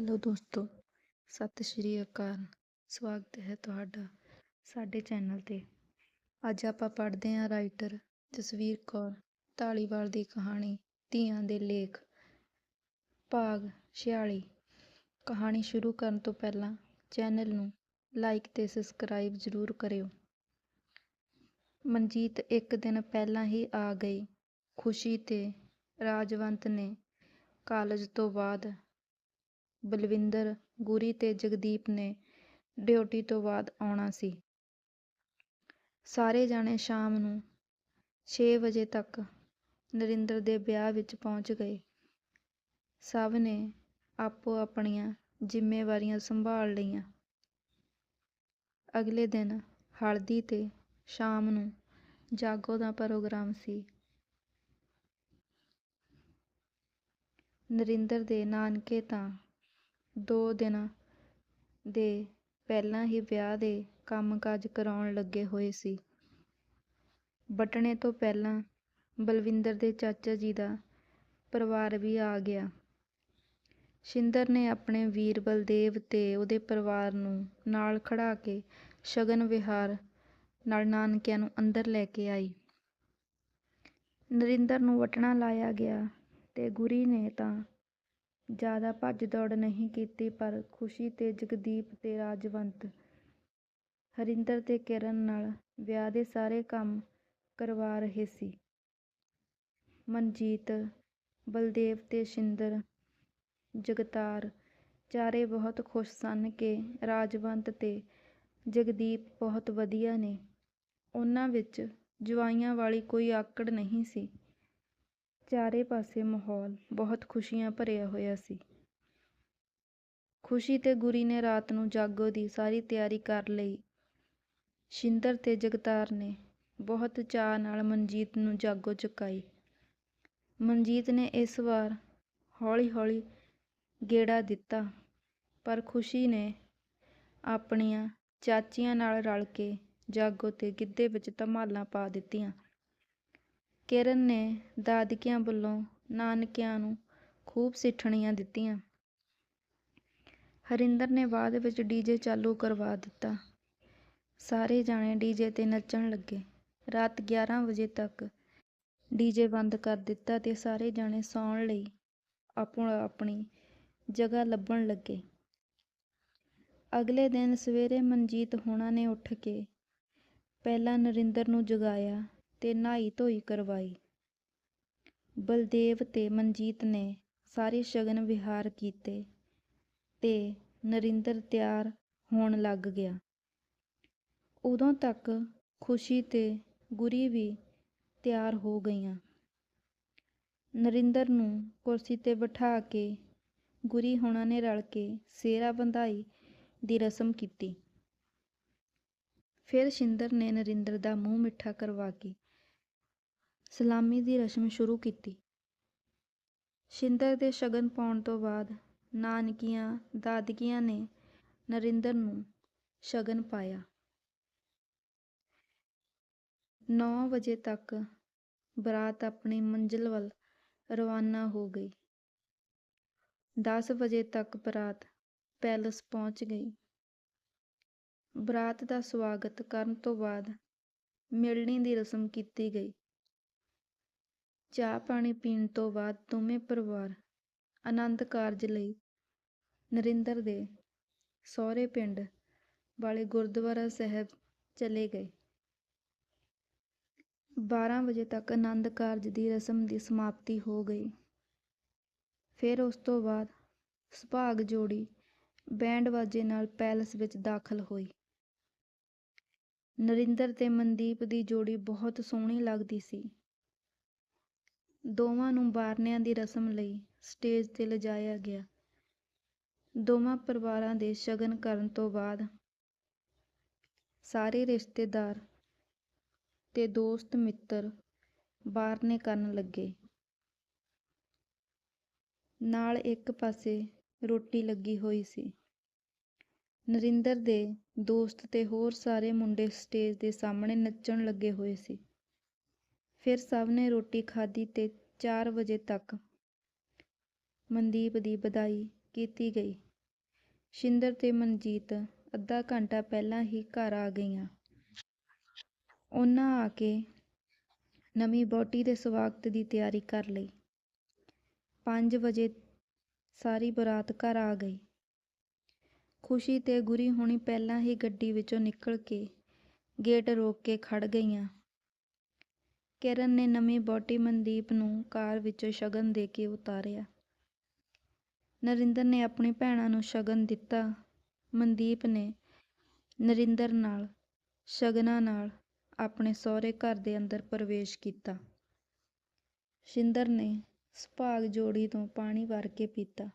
Hello ਦੋਸਤੋ, ਸਤਿ ਸ਼੍ਰੀ ਅਕਾਲ। ਸਵਾਗਤ ਹੈ ਤੁਹਾਡਾ ਸਾਡੇ ਚੈਨਲ ਤੇ। ਅੱਜ ਆਪਾਂ ਪੜ੍ਹਦੇ ਹਾਂ ਰਾਈਟਰ ਜਸਵੀਰ ਕੌਰ ਢਾਲੀਵਾਲ ਦੀ ਕਹਾਣੀ ਧੀਆਂ ਦੇ ਲੇਖ, ਭਾਗ 46 ਕਹਾਣੀ ਸ਼ੁਰੂ ਕਰਨ ਤੋਂ ਪਹਿਲਾਂ ਚੈਨਲ ਨੂੰ ਲਾਈਕ ਤੇ ਸਬਸਕ੍ਰਾਈਬ ਜ਼ਰੂਰ ਕਰਿਓ। ਮਨਜੀਤ ਇੱਕ ਦਿਨ ਪਹਿਲਾਂ ਹੀ ਆ ਗਈ। ਖੁਸ਼ੀ ਤੇ ਰਾਜਵੰਤ ਨੇ ਕਾਲਜ ਤੋਂ ਬਾਅਦ ਬਲਵਿੰਦਰ, ਗੁਰੀ ਤੇ ਜਗਦੀਪ ਨੇ ਡਿਊਟੀ ਤੋਂ ਬਾਅਦ ਆਉਣਾ ਸੀ। ਸਾਰੇ ਜਾਣੇ ਸ਼ਾਮ ਨੂੰ 6 ਵਜੇ ਤੱਕ ਨਰਿੰਦਰ ਦੇ ਵਿਆਹ ਵਿੱਚ ਪਹੁੰਚ ਗਏ। ਸਭ ਨੇ ਆਪੋ ਆਪਣੀਆਂ ਜ਼ਿੰਮੇਵਾਰੀਆਂ ਸੰਭਾਲ ਲਈਆਂ। ਅਗਲੇ ਦਿਨ ਹਲਦੀ ਤੇ ਸ਼ਾਮ ਨੂੰ ਜਾਗੋ ਦਾ ਪ੍ਰੋਗਰਾਮ ਸੀ। ਨਰਿੰਦਰ ਦੇ ਨਾਨਕੇ ਤਾਂ ਦੋ ਦਿਨਾਂ ਦੇ ਪਹਿਲਾਂ ਹੀ ਵਿਆਹ ਦੇ ਕੰਮਕਾਜ ਕਰਾਉਣ ਲੱਗੇ ਹੋਏ ਸੀ। ਬਟਣੇ ਤੋਂ ਪਹਿਲਾਂ ਬਲਵਿੰਦਰ ਦੇ ਚਾਚਾ ਜੀ ਦਾ ਪਰਿਵਾਰ ਵੀ ਆ ਗਿਆ। ਸ਼ਿੰਦਰ ਨੇ ਆਪਣੇ ਵੀਰ ਬਲਦੇਵ ਤੇ ਉਹਦੇ ਪਰਿਵਾਰ ਨੂੰ ਨਾਲ ਖੜਾ ਕੇ ਸ਼ਗਨ ਵਿਹਾਰ ਨਾਲ ਨਾਨਕਿਆਂ ਨੂੰ ਅੰਦਰ ਲੈ ਕੇ ਆਈ। ਨਰਿੰਦਰ ਨੂੰ ਵਟਣਾ ਲਾਇਆ ਗਿਆ ਤੇ ਗੁਰੀ ਨੇ ਤਾਂ ਜ਼ਿਆਦਾ ਭੱਜ ਦੌੜ ਨਹੀਂ ਕੀਤੀ, ਪਰ ਖੁਸ਼ੀ ਤੇ ਜਗਦੀਪ ਤੇ ਰਾਜਵੰਤ, ਹਰਿੰਦਰ ਤੇ ਕਿਰਨ ਨਾਲ ਵਿਆਹ ਦੇ ਸਾਰੇ ਕੰਮ ਕਰਵਾ ਰਹੇ ਸੀ। ਮਨਜੀਤ, ਬਲਦੇਵ ਤੇ ਸ਼ਿੰਦਰ, ਜਗਤਾਰ ਚਾਰੇ ਬਹੁਤ ਖੁਸ਼ ਸਨ ਕਿ ਰਾਜਵੰਤ ਤੇ ਜਗਦੀਪ ਬਹੁਤ ਵਧੀਆ ਨੇ। ਉਹਨਾਂ ਵਿੱਚ ਜਵਾਈਆਂ ਵਾਲੀ ਕੋਈ ਆਕੜ ਨਹੀਂ ਸੀ। ਚਾਰੇ ਪਾਸੇ ਮਾਹੌਲ, ਬਹੁਤ ਖੁਸ਼ੀਆਂ ਭਰਿਆ ਹੋਇਆ ਸੀ। ਖੁਸ਼ੀ ਤੇ ਗੁਰੀ ਨੇ ਰਾਤ ਨੂੰ ਜਾਗੋ ਦੀ ਸਾਰੀ ਤਿਆਰੀ ਕਰ ਲਈ। ਸ਼ਿੰਦਰ ਤੇ ਜਗਤਾਰ ਨੇ ਬਹੁਤ ਚਾਅ ਨਾਲ ਮਨਜੀਤ ਨੂੰ ਜਾਗੋ ਚੁਕਾਈ। ਮਨਜੀਤ ਨੇ ਇਸ ਵਾਰ ਹੌਲੀ ਹੌਲੀ ਗੇੜਾ ਦਿੱਤਾ, ਪਰ ਖੁਸ਼ੀ ਨੇ ਆਪਣੀਆਂ ਚਾਚੀਆਂ ਨਾਲ ਰਲ ਕੇ ਜਾਗੋ ਤੇ ਗਿੱਧੇ ਵਿੱਚ ਧਮਾਲਾਂ ਪਾ ਦਿੱਤੀਆਂ। ਕਿਰਨ ਨੇ ਦਾਦਕਿਆਂ ਵੱਲੋਂ ਨਾਨਕਿਆਂ ਨੂੰ ਖੂਬ ਸਿੱਠਣੀਆਂ ਦਿੱਤੀਆਂ। ਹਰਿੰਦਰ ਨੇ ਬਾਅਦ ਵਿੱਚ ਡੀਜੇ ਚਾਲੂ ਕਰਵਾ ਦਿੱਤਾ। ਸਾਰੇ ਜਾਣੇ ਡੀਜੇ ਤੇ ਨੱਚਣ ਲੱਗੇ। ਰਾਤ 11 ਵਜੇ ਤੱਕ ਡੀਜੇ ਬੰਦ ਕਰ ਦਿੱਤਾ ਤੇ ਸਾਰੇ ਜਾਣੇ ਸੌਣ ਲਈ ਆਪੋ ਆਪਣੀ ਜਗ੍ਹਾ ਲੱਭਣ ਲੱਗੇ। ਅਗਲੇ ਦਿਨ ਸਵੇਰੇ ਮਨਜੀਤ ਹੋਣਾ ਨੇ ਉੱਠ ਕੇ ਪਹਿਲਾਂ ਨਰਿੰਦਰ ਨੂੰ ਜਗਾਇਆ। ਤੇ ਨਹਾਈ ਧੋਈ ਕਰਵਾਈ। ਬਲਦੇਵ ਤੇ ਮਨਜੀਤ ਨੇ ਸਾਰੇ ਸ਼ਗਨ ਵਿਹਾਰ ਕੀਤੇ ਤੇ ਨਰਿੰਦਰ ਤਿਆਰ ਹੋਣ ਲੱਗ ਗਿਆ। ਉਦੋਂ ਤੱਕ ਖੁਸ਼ੀ ਤੇ ਗੁਰੀ ਵੀ ਤਿਆਰ ਹੋ ਗਈਆਂ। ਨਰਿੰਦਰ ਨੂੰ ਕੁਰਸੀ ਤੇ ਬਿਠਾ ਕੇ ਗੁਰੀ ਹੋਣਾ ਨੇ ਰਲ ਕੇ ਸੇਰਾ ਬੰਧਾਈ ਦੀ ਰਸਮ ਕੀਤੀ। ਫਿਰ ਸ਼ਿੰਦਰ ਨੇ ਨਰਿੰਦਰ ਦਾ ਮੂੰਹ ਮਿੱਠਾ ਕਰਵਾ ਕੇ ਸਲਾਮੀ ਦੀ ਰਸਮ ਸ਼ੁਰੂ ਕੀਤੀ। ਸ਼ਿੰਦਰ ਦੇ ਸ਼ਗਨ ਪਾਉਣ ਤੋਂ ਬਾਅਦ ਨਾਨਕੀਆਂ, ਦਾਦਕੀਆਂ ਨੇ ਨਰਿੰਦਰ ਨੂੰ ਸ਼ਗਨ ਪਾਇਆ। 9 ਵਜੇ ਤੱਕ ਬਰਾਤ ਆਪਣੀ ਮੰਜ਼ਿਲ ਵੱਲ ਰਵਾਨਾ ਹੋ ਗਈ। 10 ਵਜੇ ਤੱਕ ਬਰਾਤ ਪੈਲਸ ਪਹੁੰਚ ਗਈ। ਬਰਾਤ ਦਾ ਸਵਾਗਤ ਕਰਨ ਤੋਂ ਬਾਅਦ ਮਿਲਣੀ ਦੀ ਰਸਮ ਕੀਤੀ ਗਈ। ਚਾਹ ਪਾਣੀ ਪੀਣ ਤੋਂ ਬਾਅਦ ਦੋਵੇਂ ਪਰਿਵਾਰ ਆਨੰਦ ਕਾਰਜ ਲਈ ਨਰਿੰਦਰ ਦੇ ਸਹੁਰੇ ਪਿੰਡ ਵਾਲੇ ਗੁਰਦੁਆਰਾ ਸਾਹਿਬ ਚਲੇ ਗਏ। 12 ਵਜੇ ਤੱਕ ਆਨੰਦ ਕਾਰਜ ਦੀ ਰਸਮ ਦੀ ਸਮਾਪਤੀ ਹੋ ਗਈ। ਫਿਰ ਉਸ ਤੋਂ ਬਾਅਦ ਸੁਭਾਗ ਜੋੜੀ ਬੈਂਡ ਵਾਜੇ ਨਾਲ ਪੈਲਸ ਵਿੱਚ ਦਾਖਲ ਹੋਈ। ਨਰਿੰਦਰ ਤੇ ਮਨਦੀਪ ਦੀ ਜੋੜੀ ਬਹੁਤ ਸੋਹਣੀ ਲੱਗਦੀ ਸੀ। ਦੋਵਾਂ ਨੂੰ ਬਾਰਨਿਆਂ ਦੀ ਰਸਮ ਲਈ ਸਟੇਜ ਤੇ ਲਿਜਾਇਆ ਗਿਆ। ਦੋਵਾਂ ਪਰਿਵਾਰਾਂ ਦੇ ਸ਼ਗਨ ਕਰਨ ਤੋਂ ਬਾਅਦ ਸਾਰੇ ਰਿਸ਼ਤੇਦਾਰ ਤੇ ਦੋਸਤ ਮਿੱਤਰ ਬਾਰਨੇ ਕਰਨ ਲੱਗੇ। ਨਾਲ ਇੱਕ ਪਾਸੇ ਰੋਟੀ ਲੱਗੀ ਹੋਈ ਸੀ। ਨਰਿੰਦਰ ਦੇ ਦੋਸਤ ਤੇ ਹੋਰ ਸਾਰੇ ਮੁੰਡੇ ਸਟੇਜ ਦੇ ਸਾਹਮਣੇ ਨੱਚਣ ਲੱਗੇ ਹੋਏ ਸੀ। ਫਿਰ ਸਭ ਨੇ ਰੋਟੀ ਖਾਧੀ ਤੇ 4 ਵਜੇ ਤੱਕ ਮਨਦੀਪ ਦੀ ਵਿਦਾਈ ਕੀਤੀ ਗਈ ਸ਼ਿੰਦਰ ਤੇ ਮਨਜੀਤ ਅੱਧਾ ਘੰਟਾ ਪਹਿਲਾਂ ਹੀ ਘਰ ਆ ਗਈਆਂ। ਉਹਨਾਂ ਆ ਕੇ ਨਵੀਂ ਵਹੁਟੀ ਦੇ ਸਵਾਗਤ ਦੀ ਤਿਆਰੀ ਕਰ ਲਈ। ਪੰਜ ਵਜੇ ਸਾਰੀ ਬਰਾਤ ਘਰ ਆ ਗਈ। ਖੁਸ਼ੀ ਤੇ ਗੁਰੀ ਹੁਣੀ ਪਹਿਲਾਂ ਹੀ ਗੱਡੀ ਵਿੱਚੋਂ ਨਿਕਲ ਕੇ ਗੇਟ ਰੋਕ ਕੇ ਖੜ ਗਈਆਂ। ਕਿਰਨ ਨੇ ਨਵੀਂ ਬੋਟੀ ਮਨਦੀਪ ਨੂੰ ਕਾਰ ਵਿੱਚੋਂ ਸ਼ਗਨ ਦੇ ਕੇ ਉਤਾਰਿਆ। ਨਰਿੰਦਰ ਨੇ ਆਪਣੀ ਭੈਣਾਂ ਨੂੰ ਸ਼ਗਨ ਦਿੱਤਾ। ਮਨਦੀਪ ਨੇ ਨਰਿੰਦਰ ਨਾਲ, ਸ਼ਗਨਾਂ ਨਾਲ ਆਪਣੇ ਸਹੁਰੇ ਘਰ ਦੇ ਅੰਦਰ ਪ੍ਰਵੇਸ਼ ਕੀਤਾ। ਸ਼ਿੰਦਰ ਨੇ ਸੁਭਾਗ ਜੋੜੀ ਤੋਂ ਪਾਣੀ ਭਰ ਕੇ ਪੀਤਾ।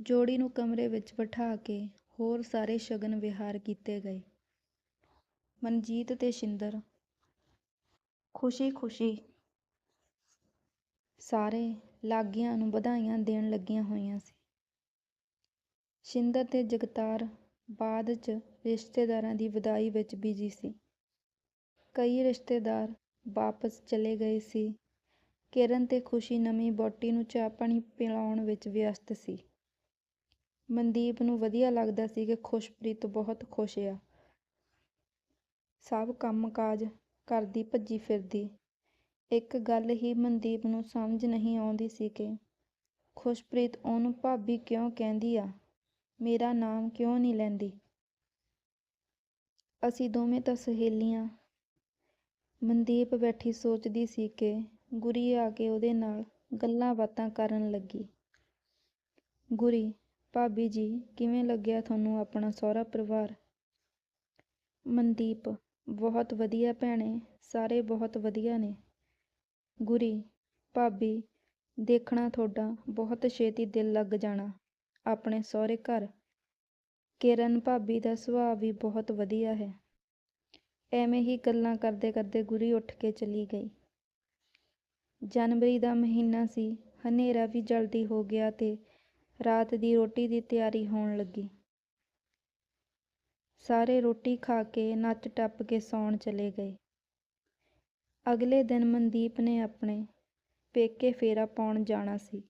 ਜੋੜੀ ਨੂੰ ਕਮਰੇ ਵਿੱਚ ਬਿਠਾ ਕੇ ਹੋਰ ਸਾਰੇ ਸ਼ਗਨ ਵਿਹਾਰ ਕੀਤੇ ਗਏ। ਮਨਜੀਤ ਤੇ ਸ਼ਿੰਦਰ ਖੁਸ਼ੀ-ਖੁਸ਼ੀ ਸਾਰੇ ਲਾਗੀਆਂ ਨੂੰ ਵਧਾਈਆਂ ਦੇਣ ਲੱਗੀਆਂ ਹੋਈਆਂ ਸੀ। ਸ਼ਿੰਦਰ ਤੇ ਜਗਤਾਰ ਬਾਅਦ 'ਚ ਰਿਸ਼ਤੇਦਾਰਾਂ ਦੀ ਵਿਦਾਈ ਵਿੱਚ ਬਿਜ਼ੀ ਸੀ। ਕਈ ਰਿਸ਼ਤੇਦਾਰ ਵਾਪਸ ਚਲੇ ਗਏ ਸੀ। ਕਿਰਨ ਤੇ ਖੁਸ਼ੀ ਨਵੀਂ ਬੋਟੀ ਨੂੰ ਚਾਹ-ਪਾਣੀ ਪਿਲਾਉਣ ਵਿੱਚ ਵਿਅਸਤ ਸੀ। ਮਨਦੀਪ ਨੂੰ ਵਧੀਆ ਲੱਗਦਾ ਸੀ ਕਿ ਖੁਸ਼ਪ੍ਰੀਤ ਬਹੁਤ ਖੁਸ਼ ਆ। ਸਭ ਕੰਮ-ਕਾਜ ਕਰਦੀ ਭੱਜੀ ਫਿਰਦੀ। ਇੱਕ ਗੱਲ ਹੀ ਮਨਦੀਪ ਨੂੰ ਸਮਝ ਨਹੀਂ ਆਉਂਦੀ ਸੀ ਕਿ ਖੁਸ਼ਪ੍ਰੀਤ ਉਹਨੂੰ ਭਾਬੀ ਕਿਉਂ ਕਹਿੰਦੀ ਆ, ਮੇਰਾ ਨਾਮ ਕਿਉਂ ਨਹੀਂ ਲੈਂਦੀ। ਅਸੀਂ ਦੋਵੇਂ ਤਾਂ ਸਹੇਲੀਆਂ। ਮਨਦੀਪ ਬੈਠੀ ਸੋਚਦੀ ਸੀ ਕਿ ਗੁਰੀ ਆ ਕੇ ਉਹਦੇ ਨਾਲ ਗੱਲਾਂ-ਬਾਤਾਂ ਕਰਨ ਲੱਗੀ। ਗੁਰੀ, ਭਾਬੀ ਜੀ, ਕਿਵੇਂ ਲੱਗਿਆ ਤੁਹਾਨੂੰ ਆਪਣਾ ਸਹੁਰਾ ਪਰਿਵਾਰ? ਮਨਦੀਪ, ਬਹੁਤ ਵਧੀਆ ਭੈਣੇ, ਸਾਰੇ ਬਹੁਤ ਵਧੀਆ ਨੇ। ਗੁਰੀ, ਭਾਬੀ, ਦੇਖਣਾ ਤੁਹਾਡਾ ਬਹੁਤ ਛੇਤੀ ਦਿਲ ਲੱਗ ਜਾਣਾ ਆਪਣੇ ਸਹੁਰੇ ਘਰ। ਕਿਰਨ ਭਾਬੀ ਦਾ ਸੁਭਾਅ ਵੀ ਬਹੁਤ ਵਧੀਆ ਹੈ। ਐਵੇਂ ਹੀ ਗੱਲਾਂ ਕਰਦੇ-ਕਰਦੇ ਗੁਰੀ ਉੱਠ ਕੇ ਚਲੀ ਗਈ। ਜਨਵਰੀ ਦਾ ਮਹੀਨਾ ਸੀ। ਹਨੇਰਾ ਵੀ ਜਲਦੀ ਹੋ ਗਿਆ ਤੇ ਰਾਤ ਦੀ ਰੋਟੀ ਦੀ ਤਿਆਰੀ ਹੋਣ ਲੱਗੀ। ਸਾਰੇ ਰੋਟੀ ਖਾ ਕੇ ਨੱਚ-ਟੱਪ ਕੇ ਸੌਣ ਚਲੇ ਗਏ। ਅਗਲੇ ਦਿਨ ਮਨਦੀਪ ਨੇ ਆਪਣੇ ਪੇਕੇ ਫੇਰਾ ਪਾਉਣ ਜਾਣਾ ਸੀ।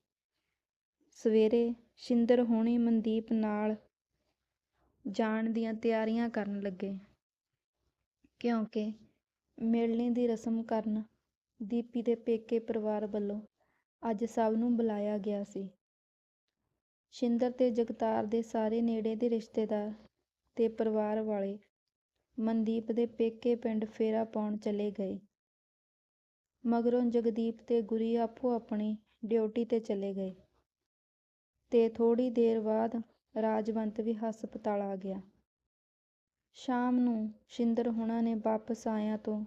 ਸਵੇਰੇ ਸ਼ਿੰਦਰ ਹੁਣੀ ਮਨਦੀਪ ਨਾਲ ਜਾਣ ਦੀਆਂ ਤਿਆਰੀਆਂ ਕਰਨ ਲੱਗੇ, ਕਿਉਂਕਿ ਮੇਲਣੇ ਦੀ ਰਸਮ ਕਰਨ ਦੀਪੀ ਦੇ ਪੇਕੇ ਪਰਿਵਾਰ ਵੱਲੋਂ ਅੱਜ ਸਭ ਨੂੰ ਬੁਲਾਇਆ ਗਿਆ ਸੀ। ਸ਼ਿੰਦਰ ਤੇ ਜਗਤਾਰ ਦੇ ਸਾਰੇ ਨੇੜੇ ਦੇ ਰਿਸ਼ਤੇਦਾਰ ਤੇ ਪਰਿਵਾਰ ਵਾਲੇ ਮਨਦੀਪ ਦੇ ਪੇਕੇ ਪਿੰਡ ਫੇਰਾ ਪਾਉਣ ਚਲੇ ਗਏ। ਮਗਰੋਂ ਜਗਦੀਪ ਤੇ ਗੁਰੀ ਆਪੋ-ਆਪਣੀ ਡਿਊਟੀ 'ਤੇ ਚਲੇ ਗਏ ਤੇ ਥੋੜ੍ਹੀ ਦੇਰ ਬਾਅਦ ਰਾਜਵੰਤ ਵੀ ਹਸਪਤਾਲ ਆ ਗਿਆ। ਸ਼ਾਮ ਨੂੰ ਸ਼ਿੰਦਰ ਹੁਣਾਂ ਨੇ ਵਾਪਸ ਆਇਆਂ ਤੋਂ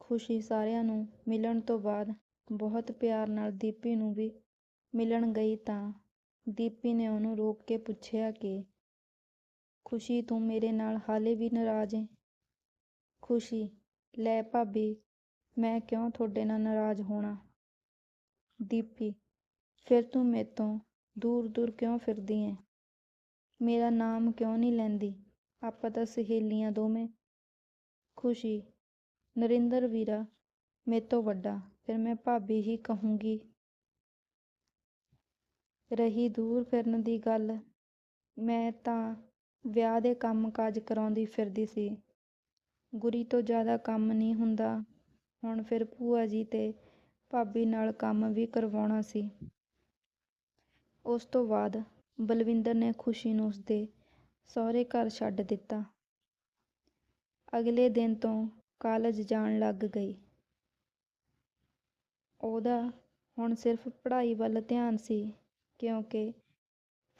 ਖੁਸ਼ੀ ਸਾਰਿਆਂ ਨੂੰ ਮਿਲਣ ਤੋਂ ਬਾਅਦ ਬਹੁਤ ਪਿਆਰ ਨਾਲ ਦੀਪੀ ਨੂੰ ਵੀ ਮਿਲਣ ਗਈ ਤਾਂ ਦੀਪੀ ਨੇ ਉਹਨੂੰ ਰੋਕ ਕੇ ਪੁੱਛਿਆ ਕਿ ਖੁਸ਼ੀ ਤੂੰ ਮੇਰੇ ਨਾਲ ਹਾਲੇ ਵੀ ਨਾਰਾਜ਼ ਏਂ? ਖੁਸ਼ੀ, ਲੈ ਭਾਬੀ, ਮੈਂ ਕਿਉਂ ਤੁਹਾਡੇ ਨਾਲ ਨਾਰਾਜ਼ ਹੋਣਾ। ਦੀਪੀ, ਫਿਰ ਤੂੰ ਮੈਥੋਂ ਦੂਰ-ਦੂਰ ਕਿਉਂ ਫਿਰਦੀ ਏਂ? ਮੇਰਾ ਨਾਮ ਕਿਉਂ ਨਹੀਂ ਲੈਂਦੀ, ਆਪਾਂ ਤਾਂ ਸਹੇਲੀਆਂ ਦੋਵੇਂ। ਖੁਸ਼ੀ, ਨਰਿੰਦਰ ਵੀਰਾ ਮੈਥੋਂ ਵੱਡਾ, ਫਿਰ ਮੈਂ ਭਾਬੀ ਹੀ ਕਹੂੰਗੀ। ਰਹੀ ਦੂਰ ਫਿਰਨ ਦੀ ਗੱਲ, ਮੈਂ ਤਾਂ ਵਿਆਹ ਦੇ ਕੰਮ-ਕਾਜ ਕਰਾਉਂਦੀ ਫਿਰਦੀ ਸੀ। ਗੁਰੀ ਤੋਂ ਜ਼ਿਆਦਾ ਕੰਮ ਨਹੀਂ ਹੁੰਦਾ, ਹੁਣ ਫਿਰ ਭੂਆ ਜੀ ਤੇ ਭਾਬੀ ਨਾਲ ਕੰਮ ਵੀ ਕਰਵਾਉਣਾ ਸੀ। ਉਸ ਤੋਂ ਬਾਅਦ ਬਲਵਿੰਦਰ ਨੇ ਖੁਸ਼ੀ ਨੂੰ ਉਸਦੇ ਸਹੁਰੇ ਘਰ ਛੱਡ ਦਿੱਤਾ। ਅਗਲੇ ਦਿਨ ਤੋਂ ਕਾਲਜ ਜਾਣ ਲੱਗ ਗਈ। ਉਹਦਾ ਹੁਣ ਸਿਰਫ਼ ਪੜ੍ਹਾਈ ਵੱਲ ਧਿਆਨ ਸੀ ਕਿਉਂਕਿ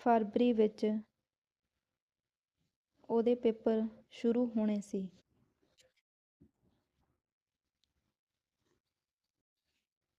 ਫਰਵਰੀ ਵਿੱਚ ਉਹਦੇ ਪੇਪਰ ਸ਼ੁਰੂ ਹੋਣੇ ਸੀ।